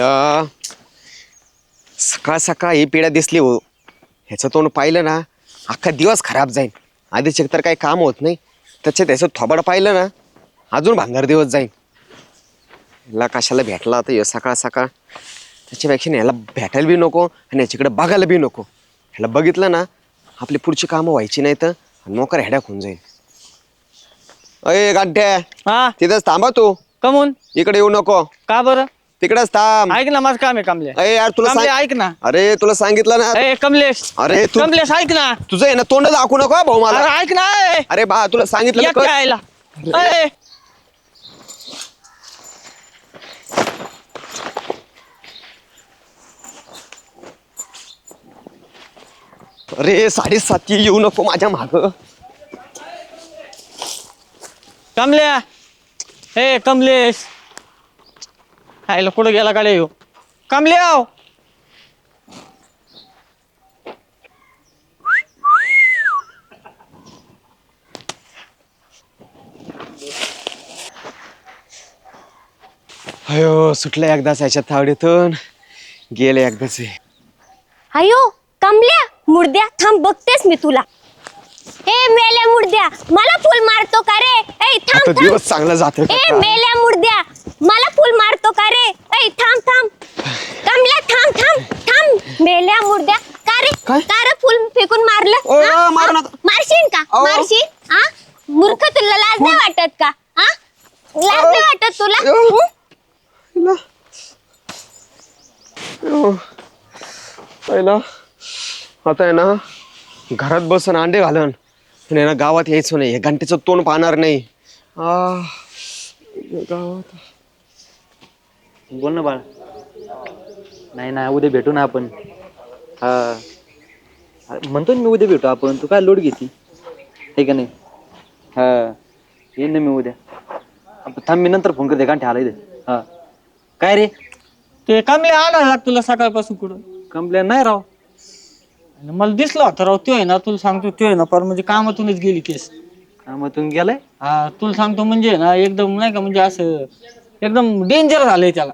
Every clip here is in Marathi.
पहिलं सकाळ सकाळ ही पिढ्या दिसली हो. ह्याचं तोंड पाहिलं ना अख्खा दिवस खराब जाईल आधीच तर काही काम होत नाही. त्याच्यात त्याचं थोबाड पाहिलं ना अजून भांगार दिवस जाईल ह्याला कशाला भेटला आता ह्यो सकाळ सकाळ? त्याच्यापेक्षा ह्याला भेटायला बी नको आणि याच्याकडे बघायला बी नको. ह्याला बघितलं ना आपली पुढची कामं व्हायची नाही तर नोकर हेड्याक होऊन जाईल अय गाड्या हा. तिथंच थांबा तू. कमून? इकडे येऊ नको. का बरं? तिकडेच थांब. ऐक ना माझं काम आहे कमले अरे यार तुला कमले सांग ऐक ना. अरे तुला सांगितलं ना ए कमलेश. अरे तू कमलेश ऐक ना. तुझं आहे ना तोंड दाखवू नको हा भाऊ मला अरे ऐक ना ए. अरे बा तुला सांगितलं ना या कर. खेळायला ए, अरे साडेसाती येऊ नको माझ्या माग. कमल्या ए कमलेश. आईला कुठं गेला गाड्या येऊ कमल्या हो. अयो सुटलं एकदाच याच्या तावडीतून गेले एकदाच हे. अयो कमल्या मुर्द्या थांब बघतेस मी तुला ए मेल्या मुर्द्या मला फुल मारतो का रे ए आता थांब थांब दिवस चांगला जातोय ए का? मेल्या मुर्द्या मला फुल मारतो का रे ए थांब थांब कमल्या थांब थांब थांब मेल्या मुर्द्या का रे काय? का रे फुल फेकून मारलं ओ, हा? मारू? नका. मारशील का अहो. मारशील हा मूर्ख तुला लाज नाही वाटत का हा लाज. नाही वाटत तुला. हं? पहिला. पहिला आता आहे ना घरात बसून अंडे घालन पण आहे ना गावात यायचं नाही हे घंटेचं तोंड पाहणार नाही आ, गावात बोल ना बाळ. नाही ना उद्या भेटू ना आपण. हा. अरे म्हणतो ना मी उद्या भेटू आपण. तू काय लोड घेती? हे का नाही? हा. येईन ना मी उद्या. आपण थांब मी नंतर फोन करते. गांठी आला इथे. हा. काय रे? ते कमल्या आला लाग तुला सकाळपासून कुठं? कंप्लेन नाही राव. आणि मला दिसला होता राव तो आहे ना तुला सांगतो तो आहे ना पर म्हणजे कामातूनच गेली केस. कामातून गेलाय? हा तुला सांगतो म्हणजे ना एकदम नाही का म्हणजे असं एकदम डेंजर झालंय त्याला.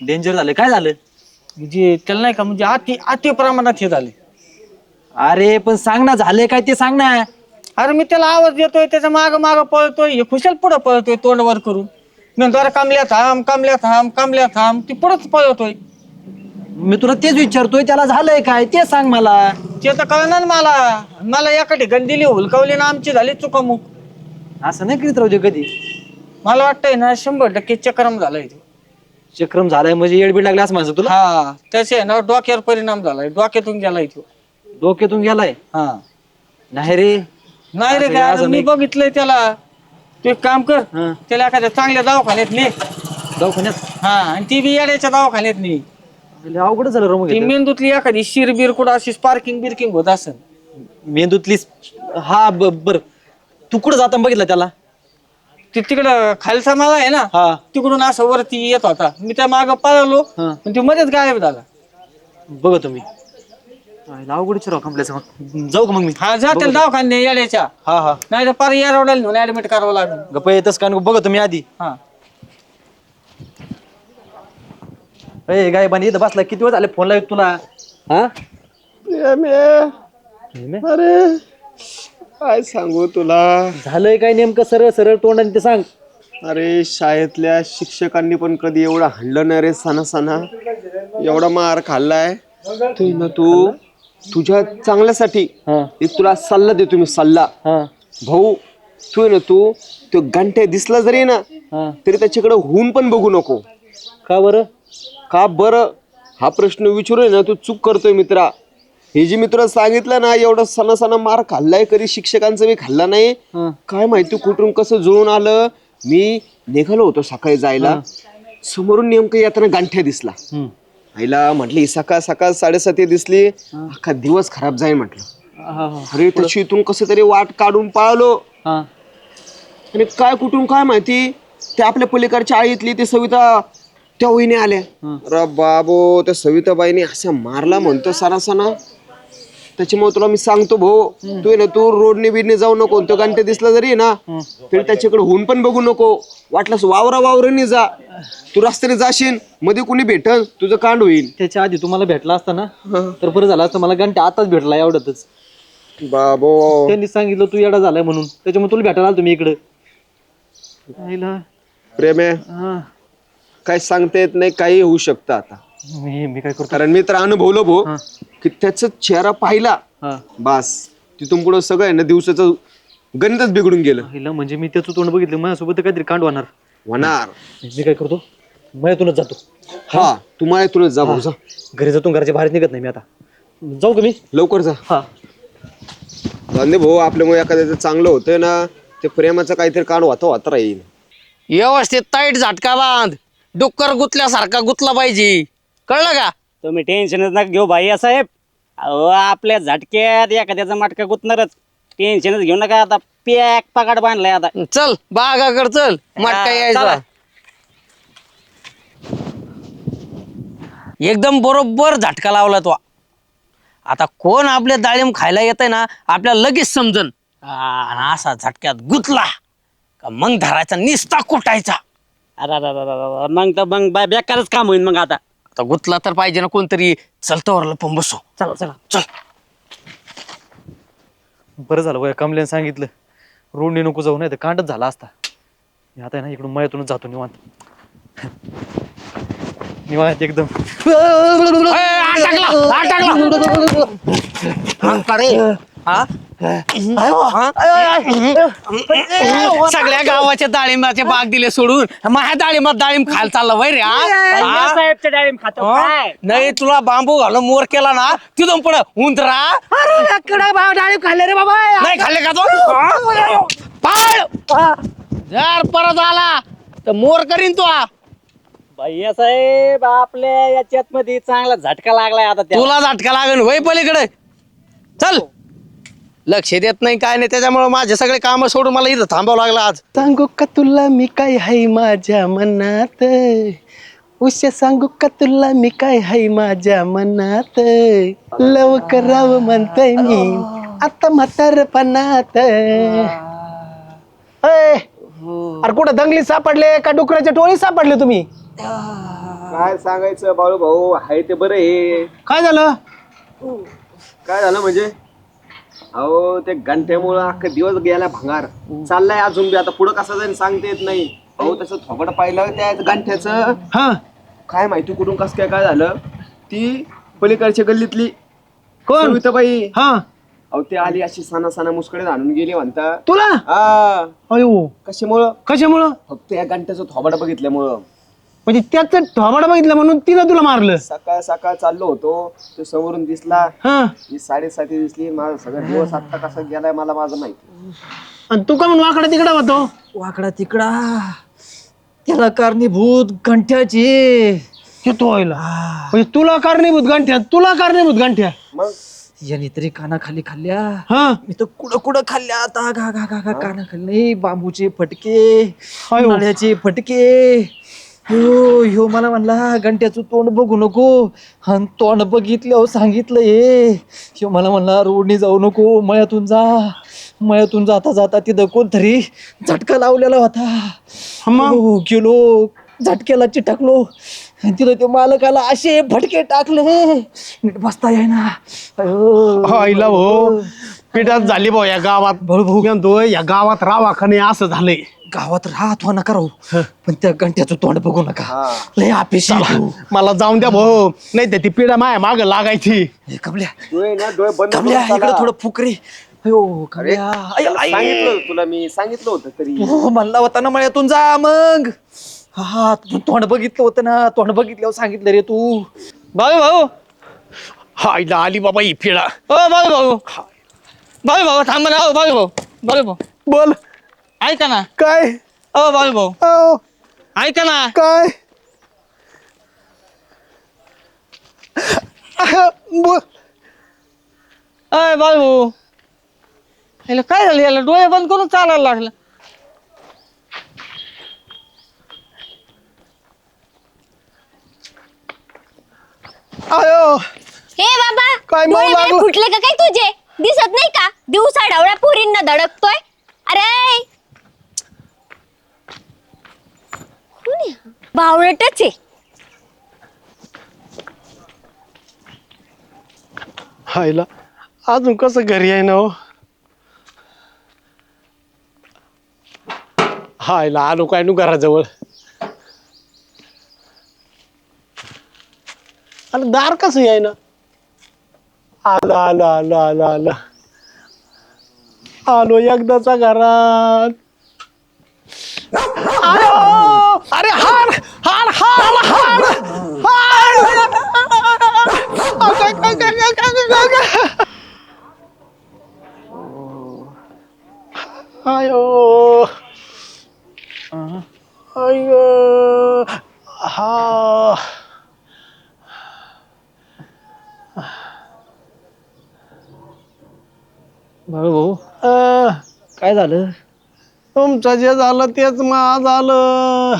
डेंजर झालं काय झालं म्हणजे त्याला नाही का म्हणजे अति अति प्रमाणात हे झाले अरे पण सांग ना झालंय काय ते सांग ना. अरे मी त्याला आवाज देतोय त्याच्या माग माग पळतोय हे खुशाल पुढं पळतोय तोंडवर करून. मी अरे कामल्या थांब कामल्या थांब कामल्या थांब ती पुढंच पळतोय. मी तुला तेच विचारतोय त्याला झालंय काय? ते सांग मला. ते तर कळणार मला. मला एका ठिकाणी दिली हुलकावली ना आमची झाली चुकामुक. असं नाही करीत राहू दे कधी. मला वाटतंय ना शंभर टक्के चक्रम झालाय तो. चक्रम झालाय म्हणजे येडबीड लागला असं माझं तुला? हा त्याचे ना डोक्यावर परिणाम झालाय. डोक्यातून गेलाय तो. डोक्यातून गेलाय? हा. नाही रे. नाही रे असं- काय असं मी नाही. बघितलंय त्याला. तू एक काम कर हा. त्याला एखाद्या चांगल्या दवाखान्यात ने. दवाखान्यात? हा आणि ती बी येड्याच्या दवाखान्यात ने. लय अवघड झालं रो ती मेंदूतली एखादी शिर बीर कुठं अशी स्पार्किंग बिर्किंग होत असेल. मेंदूतली हा बर. तू कुठं जाता बघितलं त्याला? ते तिकडं खालचा मला आहे ना हा. तिकडून असं वरती येत होता. मी त्या माग पळालो हा. पण ती मध्येच गायब झाला. बघ तुम्ही. अवघडच राव कंप्लेस मग जाऊ का मग मी? हा जा त्याला दवाखान्यात येड्याच्या हा हा. नाही तर पार येरवड्याला नेऊन ऍडमिट करावं लागेल. गप्पा येतच का बघ तुम्ही आधी. हा. ए गाय बानी इथं बसला. किती वेळ झाले फोन लावत तुला? हा? अरे. काय सांगू तुला? झालंय काय नेमकं सरळ सरळ तोंडाने ते सांग. अरे शाळेतल्या शिक्षकांनी पण कधी एवढा हाणलं नाही रे सणा सणा एवढा मार खाल्लाय. तू ना तू तुझ्या चांगल्यासाठी हा. एक तुला सल्ला देतो मी सल्ला. हा. भाऊ तू ना तू तो घंटे दिसला जरी ना हा. तरी त्याच्याकडे होऊन पण बघू नको. का बरं? का बरं? हा प्रश्न विचारूय ना तू चूक करतोय मित्रा. हे जे मी तुला सांगितलं ना एवढं सणा सणा मार खाल्लाय कधी शिक्षकांचा मी खाल्ला नाही. काय माहिती कुठून कसं जुळून आलं? मी निघालो होतो सकाळी जायला. समोरून नेमकं येताना गांठ्या दिसला. आईला म्हटली सकाळ सकाळ साडेसाती दिसली. अख्खा दिवस खराब जाईल म्हटलं. अरे त्याची इथून कसं तरी वाट काढून पाळलो. आणि काय कुठून काय माहिती? ते आपल्या पलीकडच्या आईतली ते सविता त्या वहिनी आल्या. अरे बाबो त्या सविताबाईने असं मारला म्हणतो सरासना त्याच्यामुळे तुला मी सांगतो भाऊ तू आहे ना तू रोडने बिडने जाऊ नको. तो घंटे दिसला जरी आहे ना तरी त्याच्याकडे होऊन पण बघू नको. वाटलंस वावरा वावराने जा तू रस्त्याने जाशील मध्ये कुणी भेटल तुझं कांड होईल. त्याच्या आधी तुम्हाला भेटला असता ना तर बरं झालं असतं मला घंटा आताच भेटला एवढ्यातच बाबो. त्यांनी सांगितलं तू येडा झालाय म्हणून. त्याच्यामुळे तुला भेटायला आलो तुम्ही इकडं. प्रेम आहे. काय सांगता येत नाही काही होऊ शकतं आता. मी मी काय करतो? कारण मी तर अनुभवलं भाऊ. की त्याचा चेहरा पाहिला हा. बास. तिथून पुढं सगळं आहे ना दिवसाचं गणितच बिघडून गेलं. आईला म्हणजे मी त्याचं तोंड बघितलं माझ्यासोबत तर काहीतरी कांड होणार. होणार. मी काय करतो? मयातूनच जातो. हा तुम्हाला तुला जा भाऊ जा घरी जातो घराच्या बाहेर निघत नाही मी आता. जाऊ का मी? लवकर जा. हा. गांधी भाऊ आपल्यामुळे एखाद्याचं चांगलं होतंय ना ते प्रेमाचं काहीतरी काढ वाता वाता राहील व्यवस्थित टाईट झटका बांध. डुक्कर गुतल्यासारखा गुतला पाहिजे. कळलं का? तुम्ही टेन्शनच नका घेऊ भाई. साहेब अहो आपल्या झटक्यात एखाद्याचा मटका गुतणारच. टेन्शनच घेऊ नका आता. पॅक पकाड बांधलाय आता. चल बागाकड चल. मटका हा, यायचा. एकदम बरोबर झटका लावला तो. आता कोण आपल्या डाळिंब खायला येत ना आपल्याला लगेच समजन. आणि असा झटक्यात गुतला का मग धरायचा निस्ता कुटायचा. अरे अरे, अरे, अरे, अरे, मग तर मग बा- बेकारच काम होईल मग आता. आता गुतला तर पाहिजे ना कोणतरी. चलतं पण बसो. चला चला. चल. बरं झालं वया कमल्याने सांगितलं. रोडने नको जाऊ नाही तर कांडच झाला असता. मी आता आहे ना इकडून मयातूनच जातो निवांत. निवांत एकदम. ए, आग टाकला, आग टाकला. का रे? हा? सगळ्या गावाच्या डाळिंबाचे बाग दिले सोडून माझ्या डाळिंबात डाळिंब खायला चालला वय रे हा? हा? साहेबच्या डाळिंब खातो हा? काय नाही तुला बांबू घालून मोर केला ना तिथून पुढे उंदरा डाळिंब खाल्ले रे बाबा नाही खाल्ले का तो हा? पाळ जर परत आला तर मोर करीन तो हा. भैया साहेब आपल्या याच्यात मध्ये चांगला झटका लागलाय आता त्या तुला झटका लागेल वय पलीकडे चल लक्ष देत नाही काय नाही त्याच्यामुळे माझे सगळे काम सोडून मला इथं थांबावं लागलं आज. सांगू का तुला मी काय हाय माझ्या मनात? उश्या सांगू का तुला मी काय हाय माझ्या मनात? लव करावं म्हणतय मी आता म्हातारपणात अय, अरे कुठं दंगली सापडले का डुकराच्या टोळी सापडले तुम्ही? काय सांगायचं बाळू भाऊ आहे ते बरं आहे काय झालं? काय झालं म्हणजे? अहो ते घंट्यामुळं अख्खा दिवस गेला भांगार. चाललाय अजून बी आता पुढं कसं जाईल सांगता येत नाही. अहो तसं थोबड पाहिलं त्या गांठ्याचं हा. काय माहिती कुठून कसं काय काय झालं? ती पलीकडच्या गल्लीतली. कोण? सविताबाई. हा. अहो ती आली अशी सणा सणा मुसकडे आणून गेली म्हणता. तुला? हा. अयो. कशामुळं? कशामुळं? फक्त या घंट्याचं थोबड बघितल्यामुळं. म्हणजे त्याच थोबाडा बघितलं म्हणून तिनं तुला मारलं. सकाळ सकाळ चाललो होतो. तो समोरून दिसला. हा. मी साडेसाती दिसली. माझा सगळा दिवस आता कसा गेलाय मला माझं माहिती आणि तू का म्हणून वाकडा तिकडा होतो? वाकडा तिकडा. त्याला कारणीभूत घंट्याची येतो व्हायला म्हणजे तुला कारणीभूत गांठ्या तुला कारणीभूत गांठ्या. मग? याने तरी कानाखाली खाल्ल्या. हा. मी तर कुडं कुडं खाल्ल्या. आता गा गा गा गा कानाखाली बांबूचे फटके. नळ्याचे फटके. ह्यो ह्यो मला म्हणला घंट्याचं तोंड बघू नको. आणि तोंड बघितलं सांगितलं हे ह्यो मला म्हणला रोडनी जाऊ नको मळ्यातून जा. मळ्यातून जाता जाता तिथं कोणतरी झटका लावलेला होता. हो, गेलो झटक्याला चिटकलो. आणि तिथं ते मालकाला असे फटके टाकले. नीट बसता येईना. अयो. आईला भाऊ पिठात झाली भाऊ या गावात. म्हणतो या गावात रावाखाने असं झालंय. गावात राहत हो नका राहू. पण त्या घंट्याचं तोंड बघू नका. लय अपेक्षा मला जाऊन द्या भाऊ. नाही तर ती पिढा माया माग लागायची. कमल्या. डोळे ना डोळे बंद कमल्या इकडे चाला. थोडं फुकरे. अयो कमल्या. I, I. सांगितलं होतं तुला मी सांगितलं होतं तरी. हो म्हणला होता ना मळ्यातून जा मग. हा तू तोंड बघितलं होतं ना. तोंड बघितल्यावर सांगितलं रे तू. भाऊ भाऊ. आईला आली बाबा ही पिढा. ओ भाऊ भाऊ. भाऊ भाऊ. थांबा ना. ओ भाऊ भाऊ. भाऊ भाऊ. बोल. ऐका ना. काय? ओ भाऊ भाऊ अहो, ऐका ना. काय? अह, बोल अय भाऊ भाऊ याला काय झालं? याला डोळे बंद करून चालायला लागलं. आयो हे बाबा काय मऊ डोळे बिळे लागलं? फुटले का काय तुझे? दिसत नाही का? दिवसा ढवळ्या पोरींना धडकतोय. अरे कोण आहे हा? बावळटच आहे. हायला अजून कसं घरी आहे ना हो? हायला आलो काय नु घराजवळ? अरे दार कसं आहे ना? आलं आलं आलं आलं आलं. आलो एकदाचा घरात आयो! अरे हार हार हार हार हार अगं, अगं, अगं, अगं, अगं, अगं. आयो अयो हा बाळू भाऊ अं, काय झालं? तुमचं जे झालं तेच मा झालं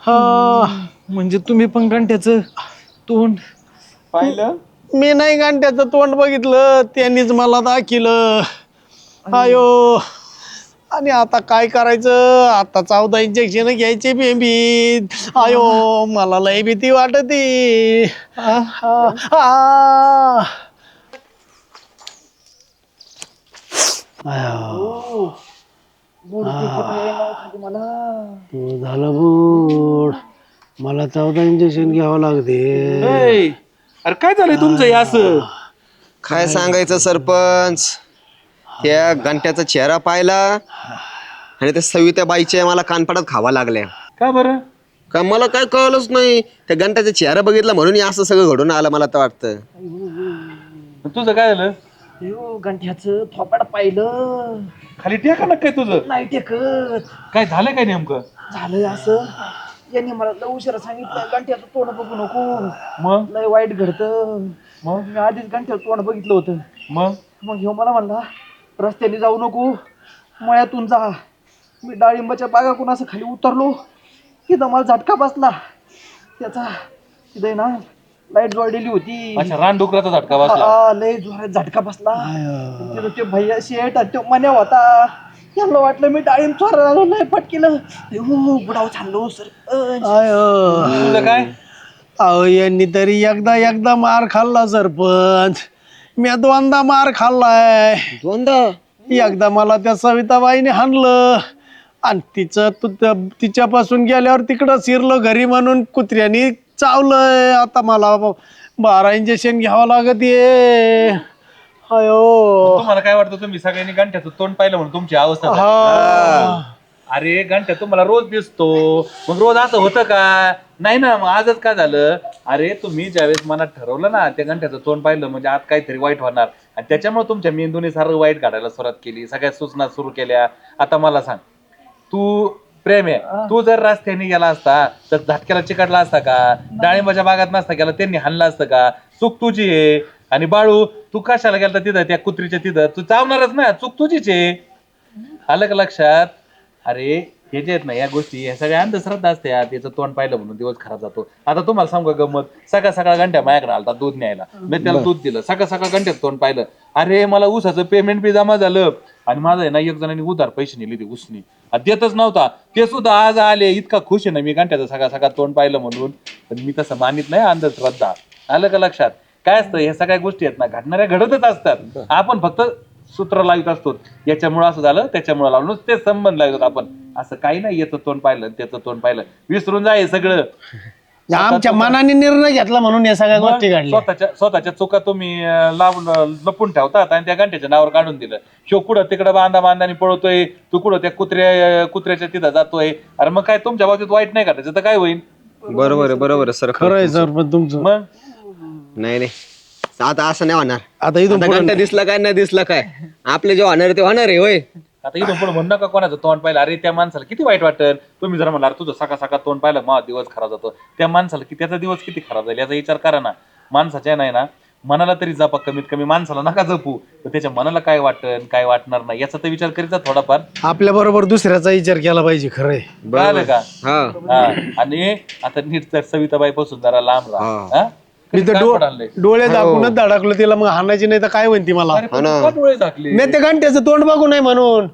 हा? म्हणजे तुम्ही पण घंट्याचं तोंड? पाहिलं? मी नाही गांठ्याचं तोंड बघितलं त्यांनीच मला दाखिलं. आयो आणि आता काय करायचं? आता चौदा इंजेक्शन घ्यायचे बेबी आयो मला लय भीती वाटती आ, आ. आयो. तू झालं बूड मला चौदा इंजेक्शन घ्यावं लागते. अरे काय झालंय तुमचं हे असं? काय सांगायचं सरपंच? त्या घंट्याचा चेहरा पाहिला आणि त्या सवित्या बाईच्या मला कानपडात खावा लागल्या. का बरं? का मला काय कळलंच नाही. त्या घंट्याचा चेहरा बघितला म्हणून हे असं सगळं घडून आलं मला तर वाटतं. तुझं काय झालं? घंट्याचं थोपाड पाहिलं. खाली टेका ना काय तुझं? नाही टेकत. काय झालं काय नेमकं? झालंय असं. यांनी मला लय उशिरा सांगितलं घंट्याचं तोंड बघू नको. मग? लय वाईट घडतं. मग? मी आधीच घंट्याचं तोंड बघितलं होतं. मग? मग ह्यो मला म्हणला रस्त्याने जाऊ नको मळ्यातून जा. मी डाळिंबाच्या बागाकून असं खाली उतरलो. तिथं मला झटका बसला. त्याचा तिथं ना लाइट जोडलेली होती. अच्छा रानडुकराचा झटका बसला. हा, लय जोरात झटका बसला. तिथं ते भैया शेट आणि तो मन्या होता. यांना वाटलं मी डाळिंब चोरायला लय पटकेलं हो बुडाव चाललो सर आयो काय? अहो यांनी तरी एकदा एकदा मार खाल्ला सरपंच. मी दोनदा मार खाल्लाय. दोनदा? एकदा मला त्या सविताबाईने हाणलं. आणि तिचं तू त्या- तिच्यापासून गेल्यावर तिकडं शिरलं घरी म्हणून कुत्र्यानी चावलंय. आता मला ब- बारा इंजेक्शन घ्यावं लागत ये अयो. तुम्हाला काय वाटतं तुम्ही सगळ्यांनी गंठ्याचं तोंड पाहिलं म्हणून तुमची अवस्था झाली. हा. अरे गंठ्या तुम्हाला रोज दिसतो. मग रोज असं होतं का? नाही ना मग आजच काय झालं? अरे तुम्ही ज्यावेळेस मनात ठरवलं ना त्या गंठ्याचं तोंड पाहिलं म्हणजे आज काहीतरी वाईट होणार. आणि त्याच्यामुळे तुमच्या मेंदूने सारं वाईट काढायला सुरुवात केली. सगळ्या सूचना सुरू केल्या. आता मला सांग. तू प्रेम आहे तू जर रस्त्याने गेला असता तर झटक्याला चिकटला असता का डाळिंबाच्या बागात नसता गेला त्यांनी हाणला असतं का? चूक तुझी आहे. आणि बाळू तू कशाला गेलता तिथं त्या कुत्रीच्या तिथं? तू चावणारच ना चूक तुझीच आहे. आलं का लक्षात? अरे हे जे आहेत ना या गोष्टी ह्या सगळ्या अंधश्रद्धा असत्या त्याचं तोंड पाहिलं म्हणून दिवस खराब जातो. आता तुम्हाला सांगू का गंमत? सकाळ सकाळ घंट्या माझ्याकडे आलता दूध न्यायला. मी त्याला दूध दिलं. सकाळ सकाळ घंट्यात तोंड पाहिलं. अरे मला ऊसाचं पेमेंट बी जमा झालं. आणि माझं आहे ना एक जणांनी उधार पैसे नेले ते उसनी आणि देतच नव्हता. ते सुद्धा आज आले इतका खुश आहे ना मी घंट्याचं सकाळ सकाळ तोंड पाहिलं म्हणून. पण मी तसं मानित नाही अंधश्रद्धा. आलं का लक्षात? काय असतं ह्या सगळ्या गोष्टी आहेत ना घडणाऱ्या घडतच असतात. आपण फक्त सूत्र लावित असतो. याच्यामुळे असं झालं त्याच्यामुळे लावलं. नुसते संबंध लावतो आपण. असं काही नाही याचं तोंड पाहिलं त्याचं तोंड पाहिलं. विसरून जाय सगळं. आमच्या मनाने निर्णय घेतला म्हणून या सगळ्या गोष्टी घडल्या. स्वतःच्या स्वतःच्या चुका तुम्ही अं, लावून लपून ठेवतात आणि त्या घंट्याच्या नावावर काढून दिलं. शो कुठं तिकडं बांधा बांधानी पळतोय तू कुठं त्या कुत्र्या कुत्र्याच्या तिथं जातोय. अरे मग काय तुमच्या बाबतीत वाईट नाही का त्याचं तर काय होईल बरोबर आहे बरोबर आहे सर. खरं आहे सरपंच तुमचं मग? नाही नाही. आता असं नाही होणार. आता इथून आता पुढं घंटा दिसला काय नाही दिसला काय? आपले जे होणार आहे ते होणार आहे होय. आता इथून पुढे म्हणू नका कोणाचं तोंड पाहिलं. अरे त्या माणसाला किती वाईट वाटेल तुम्ही जर म्हणला तुझं सकाळ सकाळ तोंड पाहिलं मग दिवस खराब जातो. त्या माणसाला की त्याचा दिवस किती खराब जाईल याचा विचार करा ना. माणसाच्या नाही ना मनाला तरी जपा कमीत कमी. माणसाला नका जपू. तर त्याच्या मनाला काय वाटन काय वाटणार नाही याचा तर विचार करीत जा थोडाफार. आपल्या बरोबर दुसऱ्याचा विचार केला पाहिजे खरंय कळालं का? हा. हा. आणि आता नीट तर सविताबाई पासून जरा लांब राहा. हा. हा? मी तर डो-? डोळे दाखवूनच धडकलो तिला मग हाणायची नाही तर काय म्हणते मला? अरे पण तू का डोळे झाकले? मी ते घंट्याचं तोंड बघू नाही म्हणून.